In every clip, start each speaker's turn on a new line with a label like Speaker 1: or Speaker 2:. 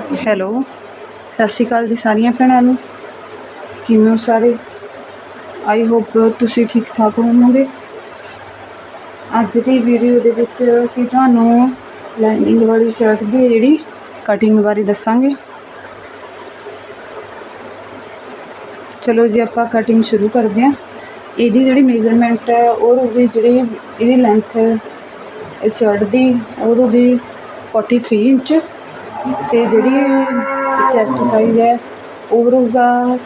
Speaker 1: Hello, ਸਤਿ ਸ਼੍ਰੀ ਅਕਾਲ ਜੀ ਸਾਰੀਆਂ ਭੈਣਾਂ ਨੂੰ। ਕਿਵੇਂ ਹੋ ਸਾਰੇ? ਆਈ ਹੋਪ ਤੁਸੀਂ ਠੀਕ ਠਾਕ ਹੋਵੋਗੇ। ਅੱਜ ਦੀ ਵੀਡੀਓ ਦੇ ਵਿੱਚ ਅਸੀਂ ਤੁਹਾਨੂੰ ਲਾਈਨਿੰਗ ਵਾਲੀ ਸ਼ਰਟ ਦੀ ਜਿਹੜੀ ਕਟਿੰਗ ਬਾਰੇ ਦੱਸਾਂਗੇ। ਚਲੋ ਜੀ, ਆਪਾਂ ਕਟਿੰਗ ਸ਼ੁਰੂ ਕਰਦੇ ਹਾਂ। ਇਹਦੀ ਜਿਹੜੀ ਮੇਜ਼ਰਮੈਂਟ ਹੈ ਉਹ ਹੋਊਗੀ ਜਿਹੜੀ ਇਹਦੀ ਲੈਂਥ ਇਸ ਸ਼ਰਟ ਦੀ ਉਹ ਹੋਊਗੀ 43 ਇੰਚ। ਤੇ ਜਿਹੜੀ ਚੈਸਟ ਸਾਈਜ਼ ਹੈ ਉਹ ਰਹੇਗਾ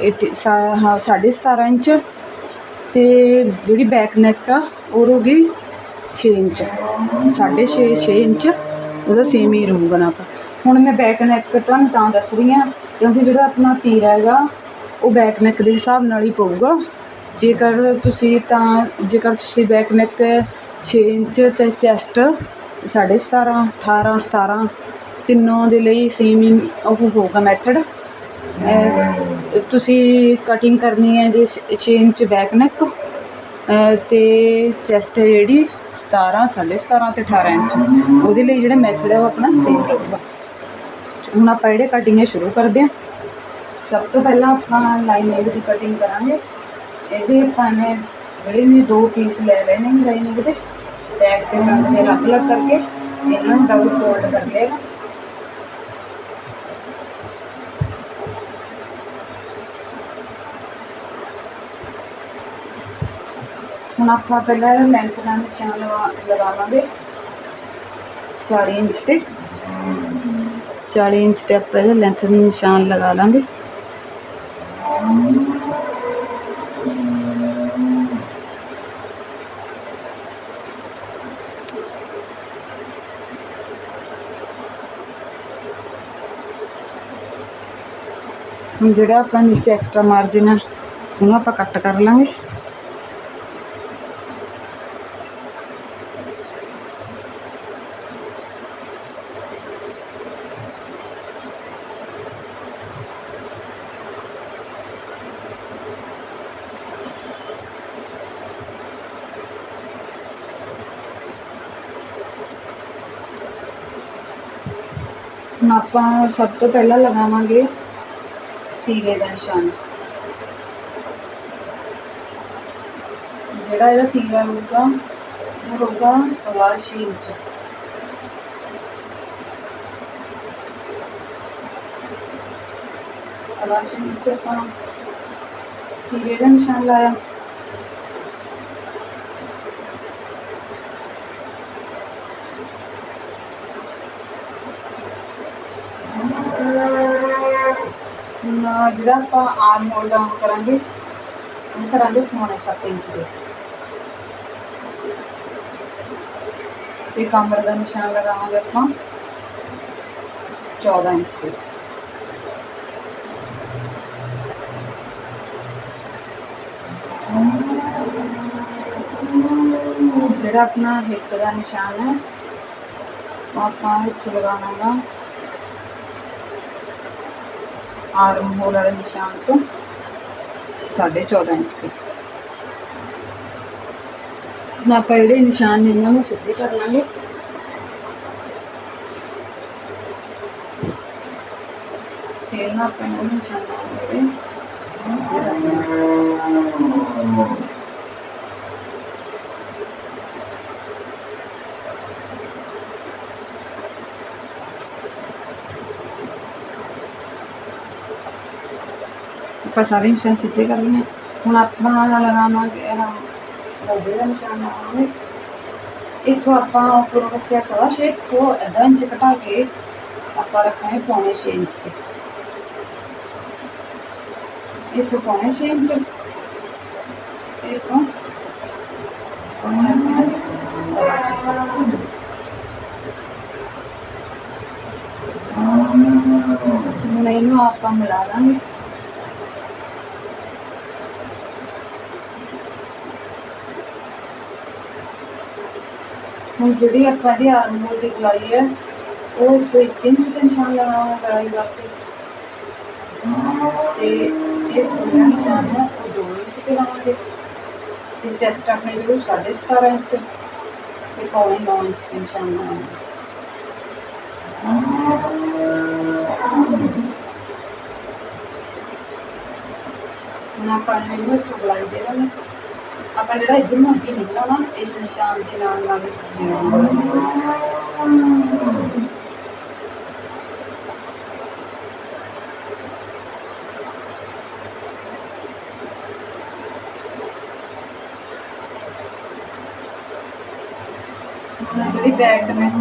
Speaker 1: ਏਟੀ ਸਾ- ਹਾਂ, ਸਾਢੇ 17 ਇੰਚ ਅਤੇ ਜਿਹੜੀ ਬੈਕ ਨੈਕ ਆ ਉਹ ਰਹੂਗੀ 6 ਇੰਚ ਸਾਢੇ 6 6 ਇੰਚ ਉਹਦਾ ਸੇਮ ਹੀ ਰਹੂਗਾ ਨਾਪ ਹੁਣ ਮੈਂ ਬੈਕ ਨੈਕ ਤੁਹਾਨੂੰ ਤਾਂ ਦੱਸ ਰਹੀ ਹਾਂ ਕਿਉਂਕਿ ਜਿਹੜਾ ਆਪਣਾ ਤੀਰ ਹੈਗਾ ਉਹ ਬੈਕ ਨੈਕ ਦੇ ਹਿਸਾਬ ਨਾਲ ਹੀ ਪਊਗਾ। ਜੇਕਰ ਤੁਸੀਂ ਤਾਂ ਜੇਕਰ ਤੁਸੀਂ ਬੈਕ ਨੈਕ 6 ਇੰਚ ਤੇ ਚੈਸਟ ਸਾਢੇ 17 18 17 ਤਿੰਨੋਂ ਦੇ ਲਈ ਸੇਮ ਹੀ ਉਹ ਹੋਊਗਾ ਮੈਥਡ ਤੁਸੀਂ ਕਟਿੰਗ ਕਰਨੀ ਹੈ ਜੇ 6 ਇੰਚ ਬੈਕ ਨੈਕ ਤੇ ਚੈਸਟ ਜਿਹੜੀ 17 ਸਾਢੇ 17 ਤੇ 18 ਇੰਚ। ਉਹਦੇ ਲਈ ਜਿਹੜਾ ਮੈਥਡ ਹੈ ਉਹ ਆਪਣਾ ਸੇਮ ਰਹੂਗਾ। ਹੁਣ ਆਪਾਂ ਜਿਹੜੇ ਕਟਿੰਗ ਹੈ ਸ਼ੁਰੂ ਕਰਦੇ ਹਾਂ। ਸਭ ਤੋਂ ਪਹਿਲਾਂ ਆਪਾਂ ਲਾਈਨਿੰਗ ਦੀ ਕਟਿੰਗ ਕਰਾਂਗੇ। ਇਹਦੇ ਆਪਾਂ ਨੇ ਜਿਹੜੇ ਨੇ ਦੋ ਪੀਸ ਲੈ ਲੈਣੇ ਨੇ ਲਾਈਨਿੰਗ ਦੇ। ਬੈਕ ਤੇ ਫਰੰਟ ਦੇ ਅਲੱਗ ਅਲੱਗ ਕਰਕੇ ਇਹਨਾਂ ਨੂੰ ਡਬਲ ਫੋਲਡ ਕਰ ਲਿਆ। ਹੁਣ ਆਪਾਂ ਪਹਿਲਾਂ ਲੈਂਥ ਦਾ ਨਿਸ਼ਾਨ ਲਗਾ ਲਗਾਵਾਂਗੇ। 40 ਇੰਚ ਤੇ। 40 ਇੰਚ ਤੇ ਆਪਾਂ ਇਹਦਾ ਲੈਂਥ ਦਾ ਨਿਸ਼ਾਨ ਲਗਾ ਲਾਂਗੇ। ਹੁਣ ਜਿਹੜਾ ਆਪਣਾ ਨੀਚੇ ਐਕਸਟਰਾ ਮਾਰਜਨ ਹੈ ਉਹਨੂੰ ਆਪਾਂ ਕੱਟ ਕਰ ਲਾਂਗੇ ਹੁਣ ਆਪਾਂ ਸਭ ਤੋਂ ਪਹਿਲਾਂ ਲਗਾਵਾਂਗੇ ਤੀਰੇ ਦਾ ਨਿਸ਼ਾਨ। ਜਿਹੜਾ ਇਹਦਾ ਤੀਰਾ ਹੋਊਗਾ, ਉਹ ਹੋਊਗਾ ਸਵਾ ਛੇ ਇੰਚ। ਸਵਾ ਛੇ ਇੰਚ ਤੇ ਆਪਾਂ ਤੀਰੇ ਦਾ ਨਿਸ਼ਾਨ ਲਾਇਆ ਹੁਣ ਜਿਹੜਾ ਆਪਾਂ ਆਰਮ ਹੋਲ ਡਾਊਨ ਕਰਾਂਗੇ, ਉਹ ਕਰਾਂਗੇ ਪੌਣੇ ਸੱਤ ਇੰਚ ਦੇ। ਤੇ ਕਮਰ ਦਾ ਨਿਸ਼ਾਨ ਲਗਾਵਾਂਗੇ ਆਪਾਂ 14 ਇੰਚ ਦੇ। ਜਿਹੜਾ ਆਪਣਾ ਹਿੱਪ ਦਾ ਨਿਸ਼ਾਨ ਹੈ, ਉਹ ਆਪਾਂ ਇੱਥੇ ਲਗਾਵਾਂਗਾ। ਗਾ ਆਰਮ ਹੋਲ ਵਾਲੇ ਨਿਸ਼ਾਨ ਤੋਂ ਸਾਢੇ 14 ਇੰਚ ਤੇ ਹੁਣ ਆਪਾਂ ਜਿਹੜੇ ਨਿਸ਼ਾਨ ਨੇ ਇਹਨਾਂ ਨੂੰ ਸਿੱਧੇ ਕਰ ਲਾਂਗੇ ਸਕੇਲ ਨਾਲ ਆਪਾਂ ਇਹਨਾਂ ਨੂੰ ਨਿਸ਼ਾਨ ਲਾਵਾਂਗੇ ਸਿੱਧੇ ਕਰ ਲਾਂਗੇ ਆਪਾਂ ਸਾਰੇ ਨਿਸ਼ਾਨ ਸਿੱਧੇ ਕਰ ਲਏ ਹੁਣ ਆਪਾਂ ਲਗਾਵਾਂਗੇ ਮੋਢੇ ਦਾ ਨਿਸ਼ਾਨ ਲਗਾਵਾਂਗੇ ਇੱਥੋਂ ਆਪਾਂ ਉੱਪਰੋਂ ਰੱਖਿਆ ਸਵਾ ਛੇ ਤੋਂ ਅੱਧਾ ਇੰਚ ਘਟਾ ਕੇ ਆਪਾਂ ਰੱਖਾਂਗੇ ਪੌਣੇ ਛੇ ਇੰਚ ਤੇ। ਇੱਥੋਂ ਪੌਣੇ ਛੇ ਇੰਚ। ਇੱਥੋਂ ਪੌਣੇ ਸਵਾ ਛੇ। ਹੁਣ ਇਹਨੂੰ ਆਪਾਂ ਮਿਲਾ ਦਾਂਗੇ। ਹੁਣ ਜਿਹੜੀ ਆਪਾਂ ਇਹਦੀ ਆਰਮੋਲ ਦੀ ਗਲਾਈ ਹੈ, ਉਹ ਇੱਥੇ 1 ਇੰਚ ਦਾ ਨਿਸ਼ਾਨ ਲਗਾਉਣਾ ਗਲਾਈ ਵਾਸਤੇ। ਤੇ ਇਹ ਪੂਰਾ ਨਿਸ਼ਾਨ ਹੈ ਉਹ 2 ਇੰਚ ਤੇ ਲਾਵਾਂਗੇ। ਤੇ ਚੈਸਟ ਆਪਣੇ ਲਈ 17.5 ਇੰਚ ਤੇ ਪੌਣੇ 9 ਇੰਚ ਦਾ ਨਿਸ਼ਾਨ ਲਗਾਵਾਂਗੇ ਨਾ ਪਾਣੀ ਨੂੰ ਚੁਗਲਾਈ ਦੇ ਦੇਣਾ ਆਪਾਂ ਜਿਹੜਾ ਇੱਧਰ ਨੂੰ ਅੱਗੇ ਨਹੀਂ ਇਸ ਨਿਸ਼ਾਨ ਦੇ ਨਾਲ ਨਾਲ ਜਿਹੜੀ ਬੈਕ ਨੈਕ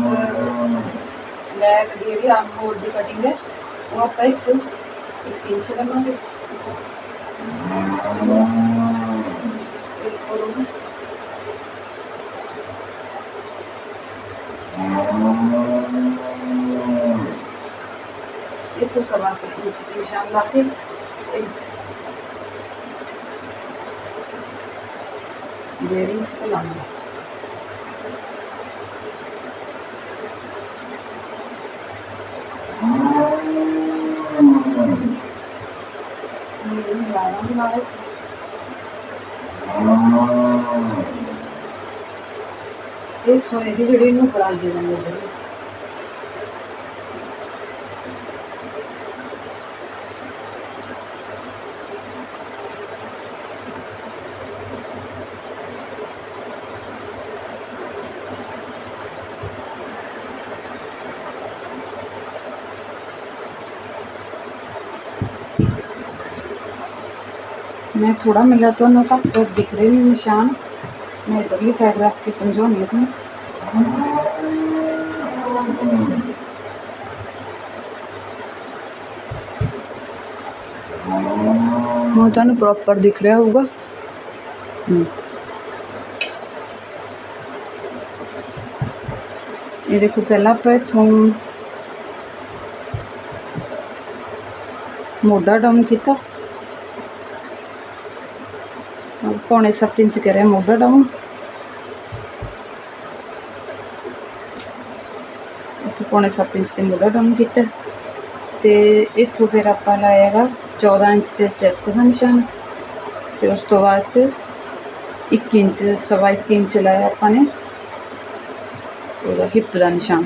Speaker 1: ਬੈਕ ਦੀ ਜਿਹੜੀ ਆਰਮ ਹੋਲ ਦੀ ਕਟਿੰਗ ਹੈ, ਉਹ ਆਪਾਂ ਇੱਥੋਂ ਇੱਕ ਇੰਚ ਲਵਾਂਗੇ। ਬਿਲਕੁਲ ਉਹਨੂੰ ਇੱਥੋਂ ਸਵਾ ਕੇ ਇੰਚ ਦੀ ਨਿਸ਼ਾਨ ਲਾ ਕੇ ਇਹ ਡੇਢ ਇੰਚ ਤੇ ਲਾਉਣਾ ਇਹ ਲਾਉਣਾ ਨਾਲ ਜਿਹੜੀ ਇਹਨੂੰ ਕਰਾਈ ਦੇ ਦਾਂਗੇ मैं थोड़ा मिला तो न था तो दिख रहे भी निशान। मैं इधरली साइड रख के समझो नहीं थी तो प्रॉपर दिख रहा होगा। हम्म। ये देखो, पहला पे थोड़ा मोडा डाउन किया। ਡਾਊਨ ਕੀਤਾ ਪੌਣੇ 7 ਇੰਚ ਕਰਿਆ ਮੋਢਾ ਡਾਊਨ ਇੱਥੋਂ ਪੌਣੇ 7 ਇੰਚ ਤੇ ਮੋਢਾ ਡਾਊਨ ਕੀਤਾ। ਤੇ ਇੱਥੋਂ ਫਿਰ ਆਪਾਂ ਲਾਇਆਗਾ 14 ਇੰਚ ਤੇ ਚੈਸਟ ਦਾ ਨਿਸ਼ਾਨ ਤੇ ਉਸ ਤੋਂ ਬਾਅਦ ਚ 1 ਇੰਚ, ਸਵਾ 1 ਇੰਚ ਲਾਇਆ ਆਪਾਂ ਨੇ। ਉਹਦਾ ਹਿੱਪ ਦਾ ਨਿਸ਼ਾਨ।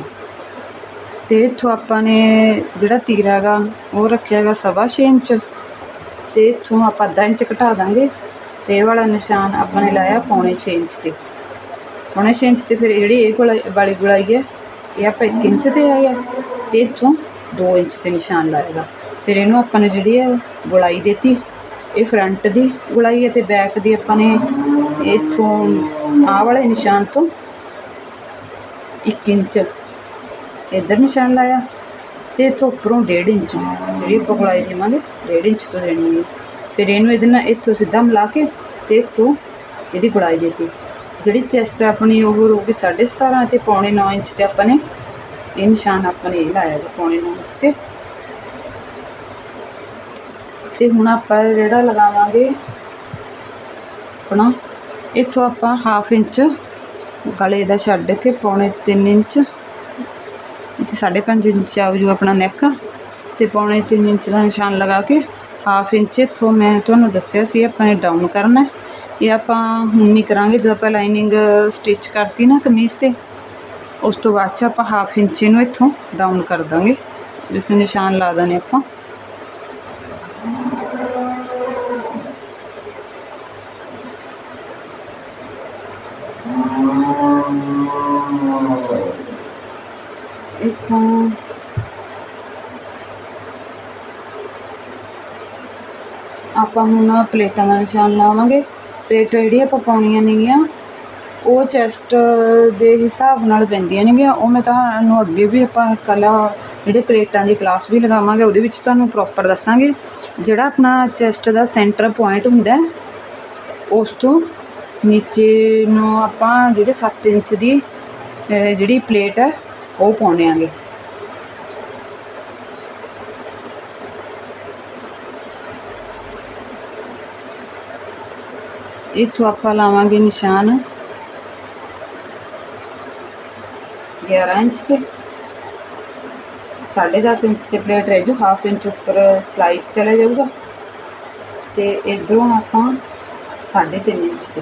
Speaker 1: ਤੇ ਇੱਥੋਂ ਆਪਾਂ ਨੇ ਜਿਹੜਾ ਤੀਰ ਹੈਗਾ ਉਹ ਰੱਖਿਆ ਹੈਗਾ ਸਵਾ ਛੇ ਇੰਚ। ਤੇ ਇੱਥੋਂ ਆਪਾਂ ਅੱਧਾ ਇੰਚ ਘਟਾ ਦਾਂਗੇ। ਤੇ ਇਹ ਵਾਲਾ ਨਿਸ਼ਾਨ ਆਪਾਂ ਨੇ ਲਾਇਆ ਪੌਣੇ 6 ਇੰਚ ਤੇ। ਪੌਣੇ 6 ਇੰਚ ਤੇ ਫਿਰ ਜਿਹੜੀ ਇਹ ਗੁਲਾਈ ਵਾਲੀ ਗੁਲਾਈ ਹੈ, ਇਹ ਆਪਾਂ 1 ਇੰਚ ਤੇ ਆਇਆ ਤੇ ਇੱਥੋਂ 2 ਇੰਚ ਤੇ ਨਿਸ਼ਾਨ ਲਾਏਗਾ। ਫਿਰ ਇਹਨੂੰ ਆਪਾਂ ਨੇ ਜਿਹੜੀ ਹੈ ਗੁਲਾਈ ਦਿੱਤੀ, ਇਹ ਫਰੰਟ ਦੀ ਗੁਲਾਈ ਹੈ ਤੇ ਬੈਕ ਦੀ ਆਪਾਂ ਨੇ ਇੱਥੋਂ ਆਹ ਵਾਲੇ ਨਿਸ਼ਾਨ ਤੋਂ 1 ਇੰਚ ਇੱਧਰ ਨਿਸ਼ਾਨ ਲਾਇਆ ਤੇ ਇੱਥੋਂ ਉੱਪਰੋਂ 1.5 ਇੰਚ। ਜਿਹੜੀ ਆਪਾਂ ਗੁਲਾਈ ਦੇਵਾਂਗੇ 1.5 ਇੰਚ ਤੋਂ ਦੇਣੀ ਹੈ। ਫਿਰ ਇਹਨੂੰ ਇਹਦੇ ਨਾਲ ਇੱਥੋਂ ਸਿੱਧਾ ਮਿਲਾ ਕੇ ਤੇ ਇੱਥੋਂ ਇਹਦੀ ਗੁਲਾਈ ਦਿੱਤੀ। ਜਿਹੜੀ ਚੈਸਟ ਆਪਣੀ, ਉਹ ਰਹੂਗੀ 17.5 ਤੇ ਪੌਣੇ 9 ਇੰਚ ਤੇ ਆਪਾਂ ਨੇ ਇਹ ਨਿਸ਼ਾਨ ਆਪਾਂ ਨੇ ਇਹ ਲਾਇਆ ਪੌਣੇ 9 ਇੰਚ ਤੇ। ਤੇ ਹੁਣ ਆਪਾਂ ਜਿਹੜਾ ਲਗਾਵਾਂਗੇ। ਆਪਣਾ ਇੱਥੋਂ ਆਪਾਂ ਹਾਫ ਇੰਚ ਗਲੇ ਦਾ ਛੱਡ ਕੇ ਪੌਣੇ 3 ਇੰਚ ਇੱਥੇ 5.5 ਇੰਚ ਆਉ ਆਪਣਾ ਨੈਕ ਤੇ ਪੌਣੇ 3 ਇੰਚ ਦਾ ਨਿਸ਼ਾਨ ਲਗਾ ਕੇ ਹਾਫ ਇੰਚ ਇੱਥੋਂ ਮੈਂ ਤੁਹਾਨੂੰ ਦੱਸਿਆ ਸੀ, ਆਪਾਂ ਨੇ ਡਾਊਨ ਕਰਨਾ ਇਹ ਆਪਾਂ ਹੁਣ ਨਹੀਂ ਕਰਾਂਗੇ, ਜਦੋਂ ਆਪਾਂ ਲਾਈਨਿੰਗ ਸਟਿਚ ਕਰਤੀ ਨਾ ਕਮੀਜ਼ ਤੇ, ਉਸ ਤੋਂ ਬਾਅਦ ਚ ਆਪਾਂ ਹਾਫ ਇੰਚ ਨੂੰ ਇੱਥੋਂ ਡਾਊਨ ਕਰ ਦਾਂਗੇ। ਜਿਸ ਨਿਸ਼ਾਨ ਲਾ ਦਾਂਗੇ ਆਪਾਂ ਇੱਥੋਂ ਆਪਾਂ ਹੁਣ ਪਲੇਟਾਂ ਦਾ ਨਿਸ਼ਾਨ ਲਾਵਾਂਗੇ। ਪਲੇਟ ਜਿਹੜੀ ਆਪਾਂ ਪਾਉਣੀਆਂ ਨੇਗੀਆਂ, ਉਹ ਚੈਸਟ ਦੇ ਹਿਸਾਬ ਨਾਲ ਪੈਂਦੀਆਂ ਨੇਗੀਆਂ। ਉਹ ਮੈਂ ਤੁਹਾਨੂੰ ਅੱਗੇ ਵੀ ਆਪਾਂ ਕਲਾ ਜਿਹੜੇ ਪਲੇਟਾਂ ਦੀ ਕਲਾਸ ਵੀ ਲਗਾਵਾਂਗੇ, ਉਹਦੇ ਵਿੱਚ ਤੁਹਾਨੂੰ ਪ੍ਰੋਪਰ ਦੱਸਾਂਗੇ। ਜਿਹੜਾ ਆਪਣਾ ਚੈਸਟ ਦਾ ਸੈਂਟਰ ਪੁਆਇੰਟ ਹੁੰਦਾ ਉਸ ਤੋਂ ਨੀਚੇ ਨੂੰ ਆਪਾਂ ਜਿਹੜੇ 7 ਇੰਚ ਦੀ ਜਿਹੜੀ ਪਲੇਟ ਹੈ, ਉਹ ਪਾਉਣੇ ਆਂਗੇ। ਇੱਥੋਂ ਆਪਾਂ ਲਾਵਾਂਗੇ ਨਿਸ਼ਾਨ। 11 ਇੰਚ ਤੇ। 10.5 ਇੰਚ ਤੇ ਪਲੇਟ ਰਹਿ ਜੂ। ਹਾਫ ਇੰਚ ਉੱਪਰ ਸਲਾਈ 'ਚ ਚਲਾ ਜਾਊਗਾ। ਤੇ ਇਧਰੋਂ ਆਪਾਂ 3.5 ਇੰਚ ਤੇ।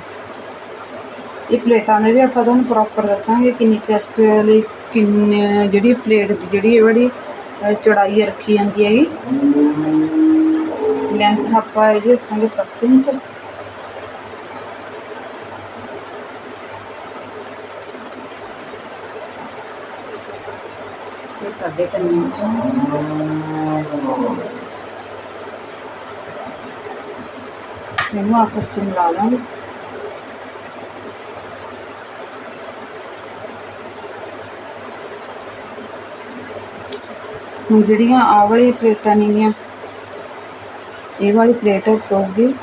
Speaker 1: ਇਹ ਪਲੇਟਾਂ ਦੇ ਵੀ ਆਪਾਂ ਤੁਹਾਨੂੰ ਪ੍ਰੋਪਰ ਦੱਸਾਂਗੇ ਕਿੰਨੀ ਚੈਸਟ ਲਈ ਕਿੰਨੇ ਜਿਹੜੀ ਪਲੇਟ ਦੀ ਜਿਹੜੀ ਇਹ ਵਾਲੀ ਅ, ਚੌੜਾਈ ਰੱਖੀ ਜਾਂਦੀ ਹੈਗੀ। ਲੈਂਥ ਆਪਾਂ ਇਹਦੀ ਰੱਖਾਂਗੇ 7 ਇੰਚ। ਤੇ ਸਾਢੇ ਤਿੰਨ ਇੰਚ ਇਹਨੂੰ ਆਪਸ ਚ ਮਿਲਾ ਲਾਂਗੇ ਹੁਣ ਜਿਹੜੀਆਂ ਆਹ ਵਾਲੀ ਪਲੇਟਾਂ ਨੇਗੀਆਂ, ਇਹ ਵਾਲੀ ਪਲੇਟ ਪਊਗੀ।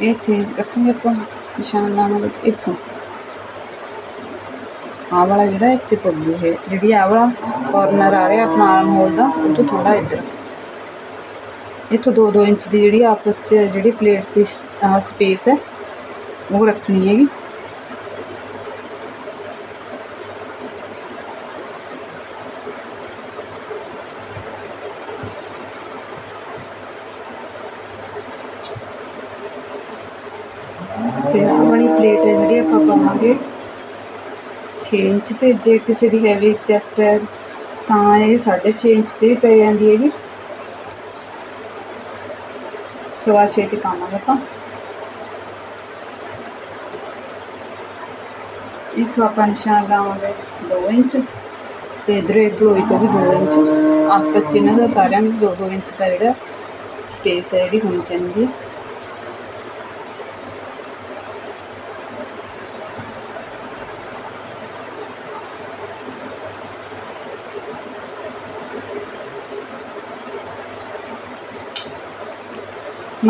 Speaker 1: ਇਹ ਇੱਥੇ ਰੱਖਾਂਗੇ ਆਪਾਂ ਨਿਸ਼ਾਨ ਲਾਵਾਂਗੇ ਇੱਥੋਂ। ਆਹ ਵਾਲਾ ਜਿਹੜਾ ਇੱਥੇ ਪਊਗੀ ਇਹ, ਜਿਹੜੀ ਆਹ ਵਾਲਾ ਕਾਰਨਰ ਆ ਰਿਹਾ ਆਪਣਾ ਆਰਮ ਹੋਲ ਦਾ ਉਹ ਤੋਂ ਥੋੜਾ ਇੱਧਰ। ਇੱਥੋਂ 2-2 ਇੰਚ ਦੀ ਜਿਹੜੀ ਆਪਸ ਚ ਜਿਹੜੀ ਪਲੇਟਸ ਦੀ ਸਪੇਸ ਹੈ, ਉਹ ਰੱਖਣੀ ਹੈਗੀ ਤੇ ਆਹ ਵਾਲੀ ਪਲੇਟ ਹੈ ਜਿਹੜੀ ਆਪਾਂ ਪਾਵਾਂਗੇ 6 ਇੰਚ ਤੇ ਜੇ ਕਿਸੇ ਦੀ ਹੈਵੀ ਚੈਸਟ ਹੈ ਤਾਂ ਇਹ 6.5 ਇੰਚ ਤੇ ਵੀ ਪੈ ਜਾਂਦੀ ਹੈਗੀ। ਸਵਾ ਛੇ ਤੇ ਪਾਵਾਂਗੇ ਆਪਾਂ। ਇੱਥੋਂ ਆਪਾਂ ਨਿਸ਼ਾਨ ਲਾਵਾਂਗੇ 2 ਇੰਚ ਤੇ ਇਧਰ ਪਲੋਈ ਤੋਂ ਵੀ 2 ਇੰਚ। ਆਪਸ ਚ ਇਹਨਾਂ ਦਾ ਸਾਰਿਆਂ ਨੂੰ 2-2 ਇੰਚ ਦਾ ਜਿਹੜਾ ਸਪੇਸ ਹੈ ਜਿਹੜੀ ਹੋਣੀ ਚਾਹੀਦੀ। ਹੈ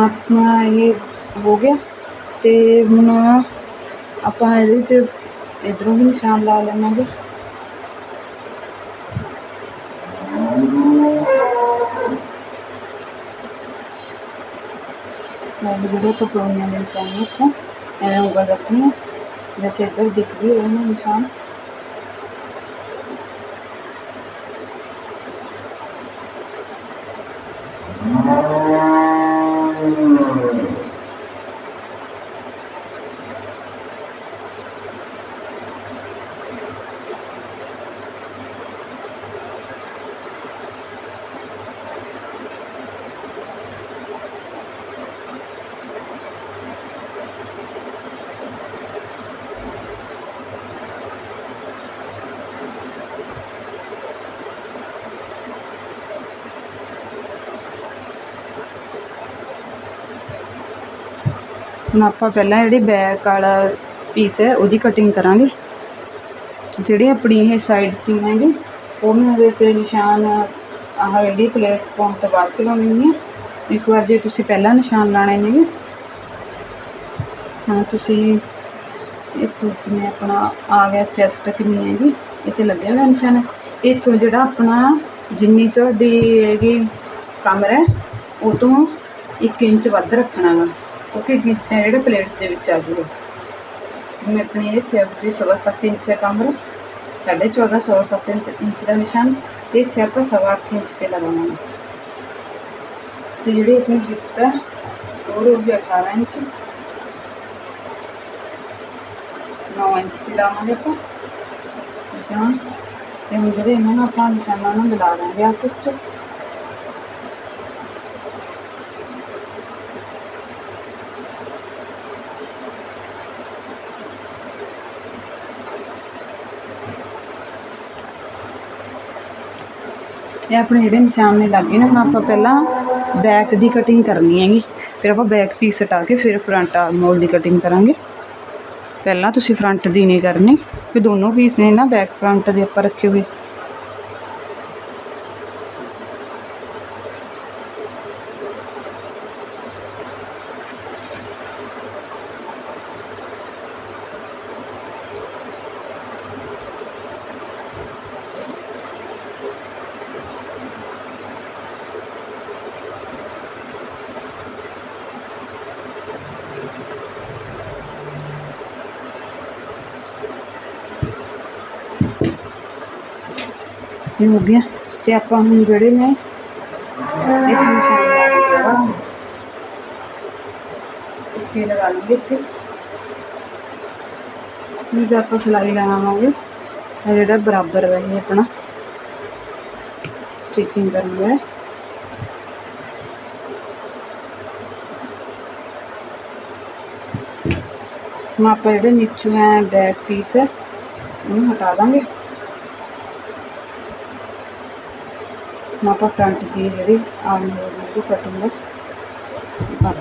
Speaker 1: ਆਪਣਾ ਇਹ ਹੋ ਗਿਆ ਤੇ ਹੁਣ ਆਪਾਂ ਇਹਦੇ ਵਿੱਚ ਇੱਧਰੋਂ ਵੀ ਨਿਸ਼ਾਨ ਲਾ ਲੈਵਾਂਗੇ। ਸਾਰੇ ਜਿਹੜੇ ਆਪਾਂ ਦੇ ਨਿਸ਼ਾਨ ਨੇ ਇੱਥੋਂ ਐਵੇਂ ਉਂਗਲ ਰੱਖਣੀ ਵੈਸੇ ਇੱਧਰ ਦਿਖਦੀ ਹੋਵੇ ਨਾ ਨਿਸ਼ਾਨ। ਹੁਣ ਆਪਾਂ ਪਹਿਲਾਂ ਜਿਹੜੀ ਬੈਕ ਵਾਲਾ ਪੀਸ ਹੈ, ਉਹਦੀ ਕਟਿੰਗ ਕਰਾਂਗੇ। ਜਿਹੜੀ ਆਪਣੀ ਇਹ ਸਾਈਡ ਸੀਮ ਹੈਗੀ ਉਹ ਮੈਂ ਵੈਸੇ ਨਿਸ਼ਾਨ, ਆਹ ਜਿਹੜੀ ਪਲੇਟਸ ਪਾਉਣ ਤੋਂ ਬਾਅਦ ਚ ਲਾਉਣੀ ਹੈ ਇੱਕ ਵਾਰ ਜੇ ਤੁਸੀਂ ਪਹਿਲਾਂ ਨਿਸ਼ਾਨ ਲਾਣੇ ਨੇ ਤਾਂ ਤੁਸੀਂ ਇੱਥੋਂ ਜਿਵੇਂ ਆਪਣਾ ਆ ਗਿਆ ਚੈਸਟ ਕਿੰਨੀ ਹੈਗੀ, ਇੱਥੇ ਲੱਗਿਆ ਹੋਇਆ ਨਿਸ਼ਾਨ। ਇੱਥੋਂ ਜਿਹੜਾ ਆਪਣਾ ਜਿੰਨੀ ਤੁਹਾਡੀ ਹੈਗੀ ਕਮਰ ਹੈ, ਉਹ ਤੋਂ 1 ਇੰਚ ਵੱਧ ਰੱਖਣਾ ਗਾ। ਕਿਉਂਕਿ ਗਿੱਚਾਂ ਜਿਹੜੇ ਪਲੇਟਸ ਦੇ ਵਿੱਚ ਆ ਜੂਗਾ ਜਿਵੇਂ ਆਪਣੀ ਇੱਥੇ ਆਪਣੀ ਸਵਾ ਸੱਤ ਇੰਚ ਹੈ ਕਮਰ, ਸਾਢੇ ਚੌਦਾਂ, ਸਵਾ ਸੱਤ ਇੰਚ ਦਾ ਨਿਸ਼ਾਨ ਤੇ ਇੱਥੇ ਆਪਾਂ ਸਵਾ ਅੱਠ ਇੰਚ ਤੇ ਲਗਾਵਾਂਗੇ। ਤੇ ਜਿਹੜੀ ਆਪਣੀ ਹਿੱਪ ਹੈ ਉਹ ਹੋਊਗੀ 18 ਇੰਚ 9 ਇੰਚ ਤੇ ਲਾਵਾਂਗੇ ਆਪਾਂ ਨਿਸ਼ਾਨ। ਤੇ ਹੁਣ ਜਿਹੜੇ ਇਹਨਾਂ ਨੂੰ ਆਪਾਂ ਨਿਸ਼ਾਨਾਂ ਨੂੰ ਮਿਲਾ ਦਾਂਗੇ ਆਪਸ ਚ। ਇਹ ਆਪਣੇ ਜਿਹੜੇ ਨਿਸ਼ਾਨ ਨੇ ਲੱਗੇ ਨੇ, ਹੁਣ ਆਪਾਂ ਪਹਿਲਾਂ ਬੈਕ ਦੀ ਕਟਿੰਗ ਕਰਨੀ ਹੈਗੀ। ਫਿਰ ਆਪਾਂ ਬੈਕ ਪੀਸ ਹਟਾ ਕੇ ਫਿਰ ਫਰੰਟ ਆਰਮੋਲ ਦੀ ਕਟਿੰਗ ਕਰਾਂਗੇ। ਪਹਿਲਾਂ ਤੁਸੀਂ ਫਰੰਟ ਦੀ ਨਹੀਂ ਕਰਨੀ ਕਿ ਦੋਨੋਂ ਪੀਸ ਨੇ ਨਾ ਬੈਕ ਫਰੰਟ ਦੇ ਆਪਾਂ ਰੱਖੇ ਹੋਏ। ਇਹ ਹੋ ਗਿਆ ਤੇ ਆਪਾਂ ਹੁਣ ਜਿਹੜੇ ਨੇ ਇੱਕ ਨਿਸ਼ਾਨ ਇੱਥੇ ਲਗਾ ਲਈਏ ਇੱਥੇ। ਨੂੰ ਜੇ ਆਪਾਂ ਸਿਲਾਈ ਲਗਾਵਾਂਗੇ, ਇਹ ਜਿਹੜਾ ਬਰਾਬਰ ਰਹੇ ਆਪਣਾ ਸਟਿਚਿੰਗ ਕਰਨੀ ਹੈ ਹੁਣ ਆਪਾਂ ਜਿਹੜੇ ਨੀਚੋਂ ਹੈ ਬੈਕ ਪੀਸ ਹੈ, ਉਹਨੂੰ ਹਟਾ ਦਾਂਗੇ। ਹੁਣ ਆਪਾਂ ਫਰੰਟ ਜਿਹੜੀ ਆਰਮ ਹੋਲ ਕਟਿੰਗ ਕਰ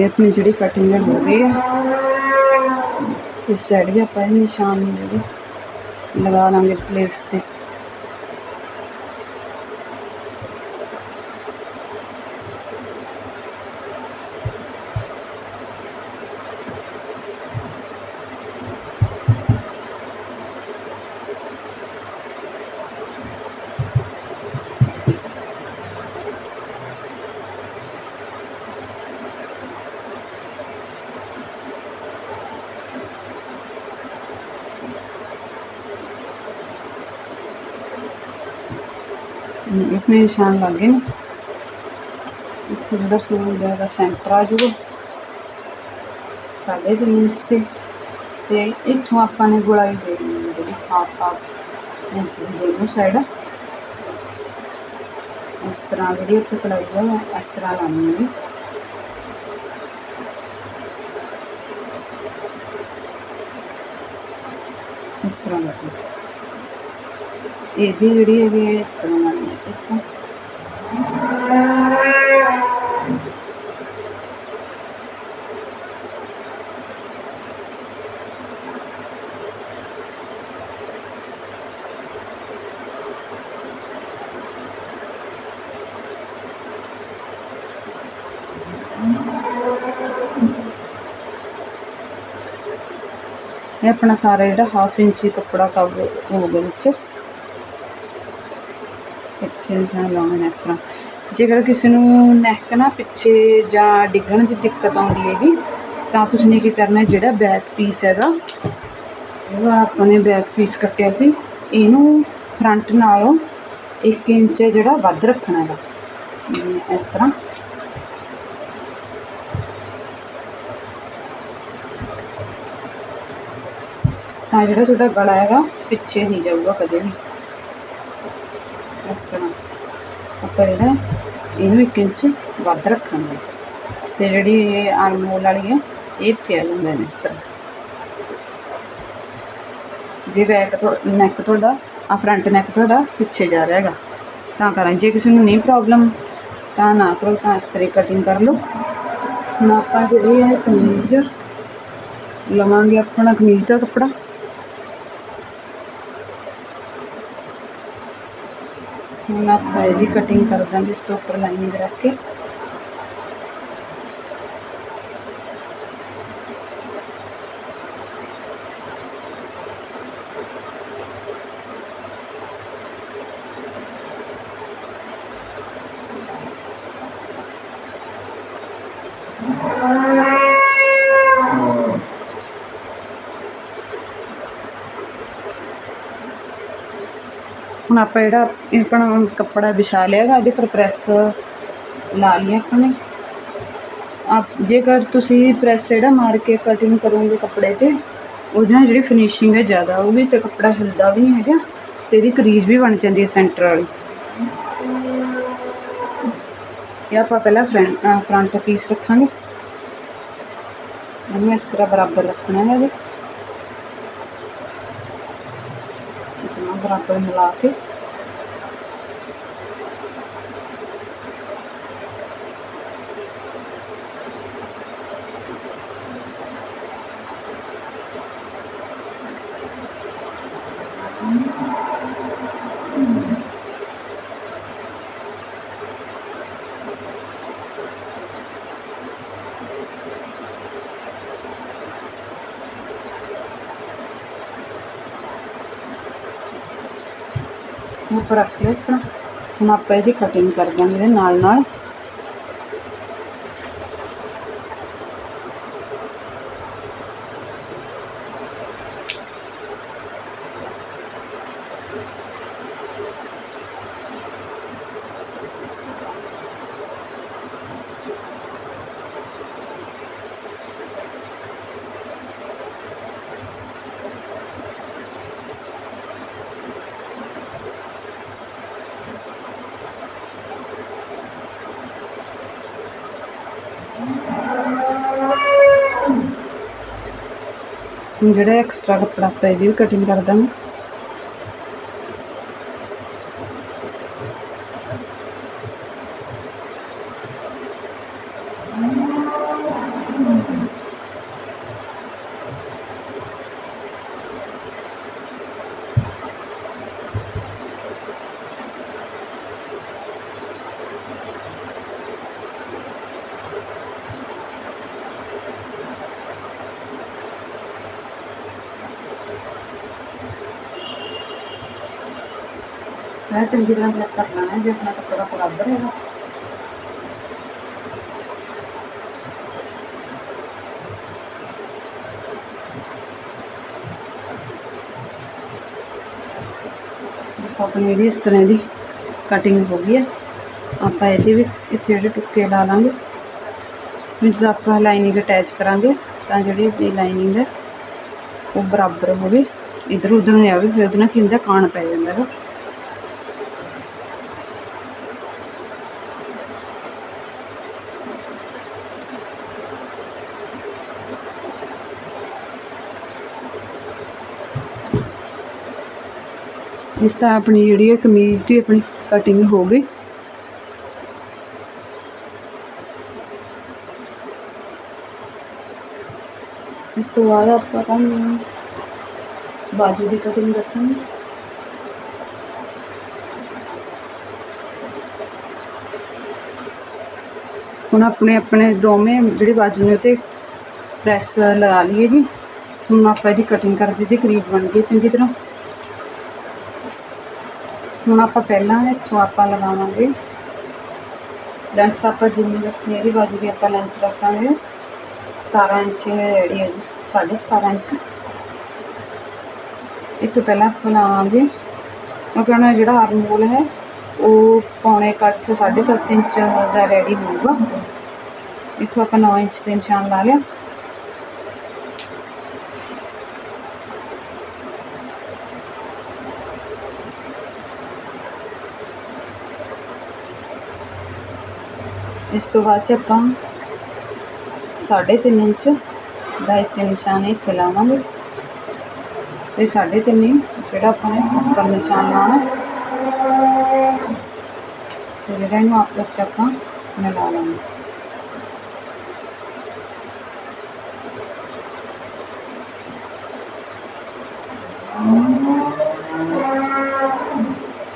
Speaker 1: ਦਾਂਗੇ ਇਹ ਆਪਣੀ ਜਿਹੜੀ ਕਟਿੰਗ ਹੈ ਹੋ ਗਈ ਹੈ। ਇਸ ਸਾਈਡ ਵੀ ਆਪਾਂ ਇਹ ਨਿਸ਼ਾਨ ਜਿਹੜੇ ਲਗਾ ਲਾਂਗੇ ਪਲੇਟਸ ਤੇ। ਇਸਮੇ ਨਿਸ਼ਾਨ ਲੱਗ ਗਏ ਨੇ। ਇੱਥੇ ਜਿਹੜਾ ਫੂਲ ਦਾ ਸੈਂਟਰ ਆ ਜੂਗਾ ਸਾਢੇ ਤਿੰਨ ਇੰਚ ਤੇ। ਤੇ ਇੱਥੋਂ ਆਪਾਂ ਨੇ ਗੁਲਾਈ ਦੇ ਦੇਣੀ ਜਿਹੜੀ ਹਾਫ ਹਾਫ ਇੰਚ ਦੀ ਦੋਨੋਂ ਸਾਈਡ ਇਸ ਤਰ੍ਹਾਂ ਜਿਹੜੀ ਉੱਥੇ ਸਲਾਈ ਹੈ ਇਸ ਤਰ੍ਹਾਂ ਲਾਉਣੀ ਹੈ ਇਸ ਤਰ੍ਹਾਂ ਲਾਉਣੀ ਇਹਦੀ ਜਿਹੜੀ ਹੈਗੀ ਹੈ ਇਸ ਤਰ੍ਹਾਂ ਲਾਉਣੀ ਹੈ ਇੱਥੋਂ ਇਹ ਆਪਣਾ ਸਾਰਾ ਜਿਹੜਾ ਹਾਫ ਇੰਚੀ ਕੱਪੜਾ ਕਵਰ ਹੋ ਗਿਆ ਵਿੱਚ। ਪਿੱਛੇ ਨਿਸ਼ਾਨ ਲਾਉਣੇ ਇਸ ਤਰ੍ਹਾਂ। ਜੇਕਰ ਕਿਸੇ ਨੂੰ ਨੈਕ ਨਾ ਪਿੱਛੇ ਜਾਂ ਡਿੱਗਣ ਦੀ ਦਿੱਕਤ ਆਉਂਦੀ ਹੈਗੀ, ਤਾਂ ਤੁਸੀਂ ਨੇ ਕੀ ਕਰਨਾ ਜਿਹੜਾ ਬੈਕ ਪੀਸ ਹੈਗਾ ਇਹਦਾ ਆਪਾਂ ਨੇ ਬੈਕ ਪੀਸ ਕੱਟਿਆ ਸੀ, ਇਹਨੂੰ ਫਰੰਟ ਨਾਲੋਂ 1 ਇੰਚ ਜਿਹੜਾ ਵੱਧ ਰੱਖਣਾ ਹੈਗਾ। ਇਸ ਤਰ੍ਹਾਂ। ਤਾਂ ਜਿਹੜਾ ਤੁਹਾਡਾ ਗਲਾ ਹੈਗਾ, ਪਿੱਛੇ ਨਹੀਂ ਜਾਊਗਾ ਕਦੇ ਵੀ। ਇਸ ਤਰ੍ਹਾਂ। ਆਪਾਂ ਜਿਹੜਾ, ਇਹਨੂੰ 1 ਇੰਚ ਵੱਧ ਰੱਖਾਂਗੇ। ਤੇ ਜਿਹੜੀ ਇਹ ਆਰਮ ਹੋਲ ਵਾਲੀ ਹੈ, ਇਹ ਇੱਥੇ ਆ ਜਾਂਦੇ ਨੇ ਇਸ ਤਰ੍ਹਾਂ। ਜੇ ਬੈਕ ਤੋਂ ਨੈਕ ਤੁਹਾਡਾ ਆ ਫਰੰਟ ਨੈਕ ਤੁਹਾਡਾ ਪਿੱਛੇ ਜਾ ਰਿਹਾ ਹੈਗਾ। ਤਾਂ ਕਰਾਂ, ਜੇ ਕਿਸੇ ਨੂੰ ਨਹੀਂ ਪ੍ਰੋਬਲਮ ਤਾਂ ਨਾ ਕਰੋ, ਤਾਂ ਇਸ ਤਰ੍ਹਾਂ ਕਟਿੰਗ ਕਰ ਲਓ। ਹੁਣ ਆਪਾਂ ਜਿਹੜੀ ਹੈ ਕਮੀਜ਼, ਲਵਾਂਗੇ ਆਪਣਾ ਕਮੀਜ਼ ਦਾ ਕੱਪੜਾ। ਹੁਣ ਆਪਾਂ ਇਹਦੀ ਕਟਿੰਗ ਕਰ ਦਾਂਗੇ ਇਸ ਤੋਂ ਉੱਪਰ ਲਾਈਨਿੰਗ ਰੱਖ ਕੇ। ਆਪਾਂ ਜਿਹੜਾ ਆਪਣਾ ਕੱਪੜਾ ਵਿਛਾ ਲਿਆ ਹੈਗਾ ਇਹਦੇ ਪਰ ਪ੍ਰੈਸ ਲਾ ਲਈ ਆਪਾਂ ਨੇ। ਆਪ ਜੇਕਰ ਤੁਸੀਂ ਪ੍ਰੈਸ ਜਿਹੜਾ ਮਾਰ ਕੇ ਕਟਿੰਗ ਕਰੋਗੇ ਕੱਪੜੇ ਤੇ, ਉਹਦੇ ਨਾਲ ਜਿਹੜੀ ਫਿਨਿਸ਼ਿੰਗ ਹੈ ਜ਼ਿਆਦਾ ਹੋਊਗੀ ਤੇ ਕੱਪੜਾ ਹਿਲਦਾ ਵੀ ਨਹੀਂ ਹੈਗਾ ਤੇ ਇਹਦੀ ਕਰੀਜ਼ ਵੀ ਬਣ ਜਾਂਦੀ ਹੈ ਸੈਂਟਰ ਵਾਲੀ। ਇਹ ਆਪਾਂ ਪਹਿਲਾਂ ਫਰੰਟ ਫਰੰਟ ਪੀਸ ਰੱਖਾਂਗੇ। ਇਹਨੂੰ ਇਸ ਤਰ੍ਹਾਂ ਬਰਾਬਰ ਰੱਖਣਾ ਹੈ ਇਹਦੇ। ਜਮਾ ਬਰਾਬਰ ਮਿਲਾ ਕੇ। ਉੱਪਰ ਰੱਖ ਲਿਆ ਇਸ ਤਰ੍ਹਾਂ। ਹੁਣ ਆਪਾਂ ਇਹਦੀ ਕਟਿੰਗ ਕਰ ਦਾਂਗੇ ਇਹਦੇ ਨਾਲ ਨਾਲ ਜਿਹੜਾ ਐਕਸਟਰਾ ਕੱਪੜਾ ਆਪਾਂ ਇਹਦੀ ਵੀ ਕਟਿੰਗ ਕਰ ਦਾਂਗੇ। ਮੈਂ ਚੰਗੀ ਤਰ੍ਹਾਂ ਚੈੱਕ ਕਰ ਲੈਣਾ ਹੈ, ਜੇ ਆਪਣਾ ਕੱਪੜਾ ਬਰਾਬਰ ਹੈਗਾ। ਆਪਣੀ ਜਿਹੜੀ ਇਸ ਤਰ੍ਹਾਂ ਦੀ ਕਟਿੰਗ ਹੋ ਗਈ ਹੈ, ਆਪਾਂ ਇਹਦੇ ਵੀ ਇੱਥੇ ਜਿਹੜੇ ਟੁੱਕੇ ਲਾ ਲਾਂਗੇ। ਜਦੋਂ ਆਪਾਂ ਲਾਈਨਿੰਗ ਅਟੈਚ ਕਰਾਂਗੇ, ਤਾਂ ਜਿਹੜੀ ਆਪਣੀ ਲਾਈਨਿੰਗ ਹੈ, ਉਹ ਬਰਾਬਰ ਹੋਵੇ। ਇਧਰ ਉਧਰ ਨਹੀਂ ਆਵੇ, ਫਿਰ ਉਹਦੇ ਨਾਲ ਕੀ ਹੁੰਦਾ, ਕਾਣ ਪੈ ਜਾਂਦਾ ਹੈ ਇਸ ਤਰ੍ਹਾਂ ਆਪਣੀ ਜਿਹੜੀ ਹੈ ਕਮੀਜ਼ ਦੀ ਆਪਣੀ ਕਟਿੰਗ ਹੋ ਗਈ। ਇਸ ਤੋਂ ਬਾਅਦ ਆਪਾਂ ਤੁਹਾਨੂੰ ਬਾਜੂ ਦੀ ਕਟਿੰਗ ਦੱਸਾਂਗੇ। ਹੁਣ ਆਪਣੇ ਆਪਣੇ ਦੋਵੇਂ ਜਿਹੜੇ ਬਾਜੂ ਨੇ ਉਤੇ ਪ੍ਰੈਸ ਲਗਾ ਲਈਏ ਜੀ। ਹੁਣ ਆਪਾਂ ਇਹਦੀ ਕਟਿੰਗ ਕਰ ਦਿੱਤੀ ਕਰੀਬ ਬਣ ਗਈ ਚੰਗੀ ਤਰ੍ਹਾਂ। ਹੁਣ ਆਪਾਂ ਪਹਿਲਾਂ ਇੱਥੋਂ ਆਪਾਂ ਲਗਾਵਾਂਗੇ। ਲੈਂਥ ਆਪਾਂ ਜਿੰਨੀ ਰੱਖਣੀ ਹੈ ਇਹਦੀ ਬਾਜੂ ਦੀ ਆਪਾਂ ਲੈਂਥ ਰੱਖਾਂਗੇ। 17 ਇੰਚ ਰੈਡੀ ਹੈ ਜੀ, ਸਾਢੇ 17 ਇੰਚ। ਇਹ ਤੋਂ ਪਹਿਲਾਂ ਆਪਾਂ ਲਾਵਾਂਗੇ ਕਿਉਂਕਿ ਉਹਨਾਂ ਜਿਹੜਾ ਆਰਮਹੋਲ ਹੈ, ਉਹ ਪੌਣੇ ਕੱਠ 7.5 ਇੰਚ ਦਾ ਰੈਡੀ ਹੋਊਗਾ। ਇੱਥੋਂ ਆਪਾਂ 9 ਇੰਚ ਦੇ ਨਿਸ਼ਾਨ ਲਾ ਲਿਆ। ਇਸ ਤੋਂ ਬਾਅਦ 'ਚ ਆਪਾਂ ਸਾਢੇ ਤਿੰਨ ਇੰਚ ਦਾ ਇੱਥੇ ਨਿਸ਼ਾਨ ਇੱਥੇ ਲਾਵਾਂਗੇ। ਤੇ ਸਾਢੇ ਤਿੰਨ ਇੰਚ ਜਿਹੜਾ ਆਪਾਂ ਨੇ ਉੱਪਰ ਨਿਸ਼ਾਨ ਲਾਉਣਾ। ਤੇ ਜਿਹੜਾ ਇਹਨੂੰ ਆਪਸ 'ਚ ਆਪਾਂ ਮਿਲਾ ਲਾਂਗੇ।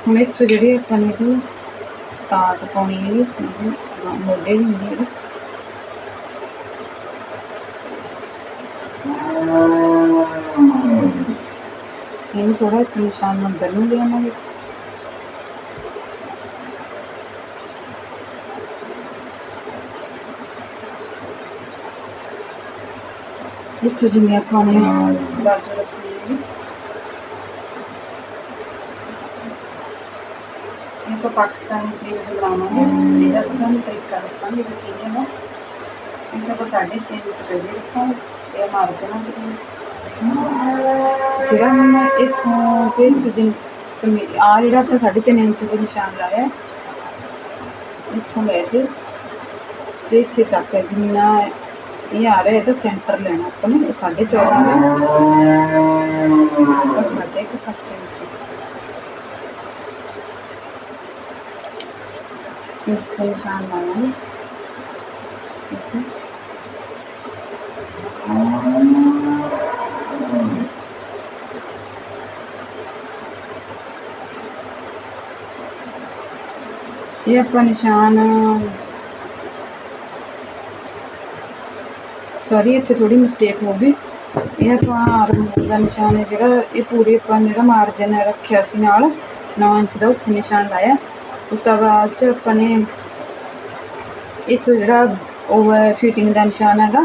Speaker 1: ਹੁਣ ਇੱਥੋਂ ਜਿਹੜੀ ਆਪਾਂ ਨੇ ਇਹਨੂੰ ਕਾਟ ਪਾਉਣੀ ਹੈ ਇਹਦੀ ਮੋਢੇ ਦੀ ਹੁੰਦੀ ਹੈ ਇਹਨੂੰ ਥੋੜਾ ਇੱਥੇ ਨਿਸ਼ਾਨ ਅੰਦਰ ਨੂੰ ਲਿਆਵਾਂਗੇ ਇੱਥੋਂ ਜਿੰਨੇ ਆਪਾਂ ਪਾਕਿਸਤਾਨੀ ਸਲੀਵਸ ਬਣਾਵਾਂਗੇ ਇਹਦਾ ਤੁਹਾਨੂੰ ਤਰੀਕਾ ਦੱਸਾਂਗੇ ਕਿ ਕਿਵੇਂ ਨਾ ਇਹ ਆਪਾਂ ਸਾਢੇ ਛੇ ਇੰਚ ਪਹਿਲੇ ਰੱਖਾਂਗੇ ਤੇ ਮਾਰਜਨ ਦੇ ਵਿੱਚ। ਜਿਹੜਾ ਹੁਣ ਇੱਥੋਂ ਤੇ ਜਿੰਨ ਆ ਜਿਹੜਾ ਆਪਾਂ ਸਾਢੇ ਤਿੰਨ ਇੰਚ ਦਾ ਨਿਸ਼ਾਨ ਲਾਇਆ ਹੈ, ਇੱਥੋਂ ਲੈ ਕੇ ਤੇ ਇੱਥੇ ਤੱਕ ਜਿੰਨਾ ਇਹ ਆ ਰਿਹਾ ਇਹਦਾ ਸੈਂਟਰ ਲੈਣਾ ਆਪਾਂ ਨੇ ਇਹ ਸਾਢੇ ਚੌਦਾਂ ਸਾਢੇ ਕੁ ਸੱਤ ਇੰਚ। ਇਸ ਤੇ ਨਿਸ਼ਾਨ ਲਾਵਾਂਗੇ ਠੀਕ ਹੈ ਇਹ ਆਪਾਂ ਨਿਸ਼ਾਨ ਸੌਰੀ ਇੱਥੇ ਥੋੜੀ ਮਿਸਟੇਕ ਹੋ ਗਈ ਇਹ ਆਪਾਂ ਆਰਮ ਦਾ ਨਿਸ਼ਾਨ ਹੈ ਜਿਹੜਾ ਇਹ ਪੂਰੇ ਆਪਾਂ ਜਿਹੜਾ ਮਾਰਜਨ ਰੱਖਿਆ ਸੀ ਨਾਲ 9 ਇੰਚ ਦਾ ਉੱਥੇ ਨਿਸ਼ਾਨ ਲਾਇਆ ਉਸ ਤੋਂ ਬਾਅਦ ਚ ਆਪਾਂ ਨੇ ਇੱਥੋਂ ਜਿਹੜਾ ਉਹ ਫਿਟਿੰਗ ਦਾ ਨਿਸ਼ਾਨ ਹੈਗਾ,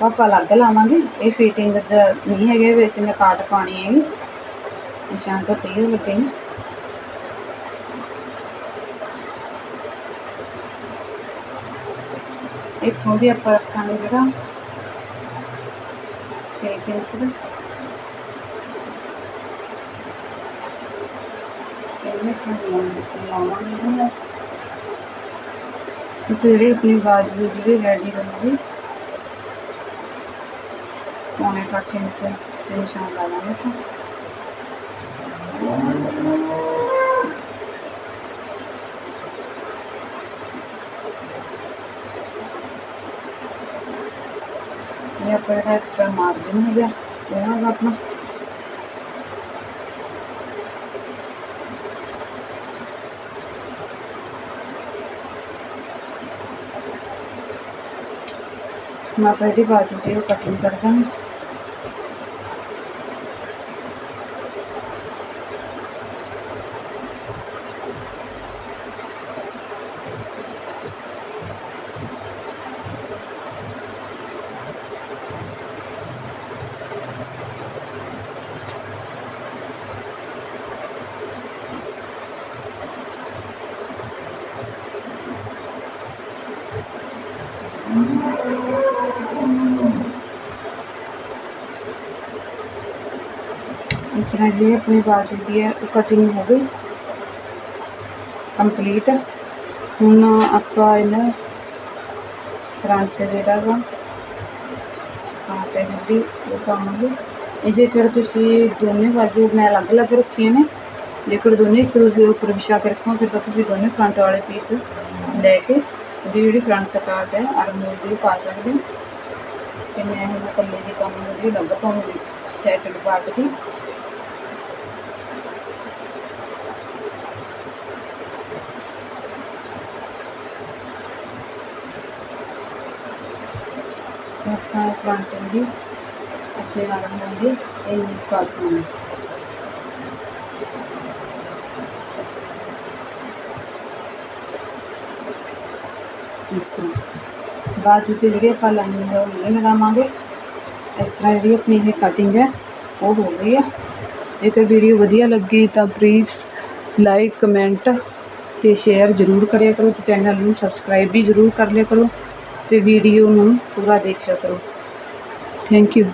Speaker 1: ਉਹ ਆਪਾਂ ਅਲੱਗ ਲਾਵਾਂਗੇ। ਇਹ ਫਿਟਿੰਗ ਦਾ ਨਹੀਂ ਹੈਗੇ, ਵੈਸੇ ਮੈਂ ਕਾਟ ਪਾਣੀ ਹੈਗੀ। ਨਿਸ਼ਾਨ ਤਾਂ ਸਹੀ ਹੋ ਲੱਗੇ ਨੇ। ਇੱਥੋਂ ਵੀ ਆਪਾਂ ਰੱਖਾਂਗੇ ਜਿਹੜਾ 6 ਇੰਚ ਦਾ। ਇਹਨੇ ਤੁਹਾਨੂੰ ਲਾਵਾਂਗੇ ਹੁਣ ਇੱਥੇ ਜਿਹੜੀ ਆਪਣੀ ਬਾਜੂ ਜਿਹੜੀ ਰੈਡੀ ਬਣੂਗੀ ਪੌਣੇ ਕਾਠੇ ਵਿੱਚ ਤੇ ਨਿਸ਼ਾਨ ਲਾ ਲਾਂਗੇ ਆਪਾਂ ਇਹ ਆਪਣਾ ਜਿਹੜਾ ਐਕਸਟਰਾ ਮਾਰਜਨ ਹੋ ਗਿਆ ਇਹ ਹੈਗਾ ਆਪਣਾ ਮੈਂ ਤਰ੍ਹਾਂ ਜਿਹੜੀ ਆਪਣੀ ਬਾਜੂ ਦੀ ਹੈ, ਉਹ ਕਟਿੰਗ ਹੋ ਗਈ। ਕੰਪਲੀਟ ਹੁਣ ਆਪਾਂ ਇਹਨਾਂ ਫਰੰਟ ਜਿਹੜਾ ਵਾ ਹਾਂ ਤੇ ਉਹ ਪਾਵਾਂਗੇ ਇਹ ਜੇਕਰ ਤੁਸੀਂ ਦੋਨੇ ਬਾਜੂ ਮੈਂ ਅਲੱਗ-ਅਲੱਗ ਰੱਖੀਆਂ ਨੇ, ਜੇਕਰ ਦੋਨੇ ਇੱਕ ਦੂਜੇ ਉੱਪਰ ਵਿਛਾ ਕੇ ਰੱਖੋ, ਫਿਰ ਤਾਂ ਤੁਸੀਂ ਦੋਨੇ ਫਰੰਟ ਵਾਲੇ ਪੀਸ ਲੈ ਕੇ ਉਹਦੀ ਜਿਹੜੀ ਫਰੰਟ ਕਾਟ ਹੈ ਆਰਮੋਲ ਦੀ ਪਾ ਸਕਦੇ ਹੋ। ਤੇ ਮੈਂ ਹੁਣ ਪੱਲੇ ਦੀ ਪਾਵਾਂਗੀ ਉਹਦੀ ਅਲੱਗ ਪਾਵਾਂਗੀ ਸੈਟਡ ਪਾਰਟ ਦੀ। ਆਪਣਾ ਫਰੰਟ ਦੀ ਆਪਣੇ ਆਰਮ ਹੋਣਗੇ ਇਹ ਤਰ੍ਹਾਂ। ਬਾਜੂ ਤੇ ਜਿਹੜੀ ਆਪਾਂ ਲਾਈਨਿੰਗ ਹੈ ਉਹ ਇਹ ਲਗਾਵਾਂਗੇ। ਇਸ ਤਰ੍ਹਾਂ ਜਿਹੜੀ ਆਪਣੀ ਇਹ ਕਟਿੰਗ ਹੈ, ਉਹ ਹੋ ਗਈ ਹੈ ਜੇਕਰ ਵੀਡੀਓ ਵਧੀਆ ਲੱਗੀ ਤਾਂ ਪਲੀਜ਼ ਲਾਈਕ ਕਮੈਂਟ ਤੇ ਸ਼ੇਅਰ ਜ਼ਰੂਰ ਕਰਿਆ ਕਰੋ ਤੇ ਚੈਨਲ ਨੂੰ ਸਬਸਕ੍ਰਾਈਬ ਵੀ ਜ਼ਰੂਰ ਕਰ ਲਿਆ ਕਰੋ। ਤੇ ਵੀਡੀਓ ਨੂੰ ਪੂਰਾ ਦੇਖਿਆ ਕਰੋ। Thank you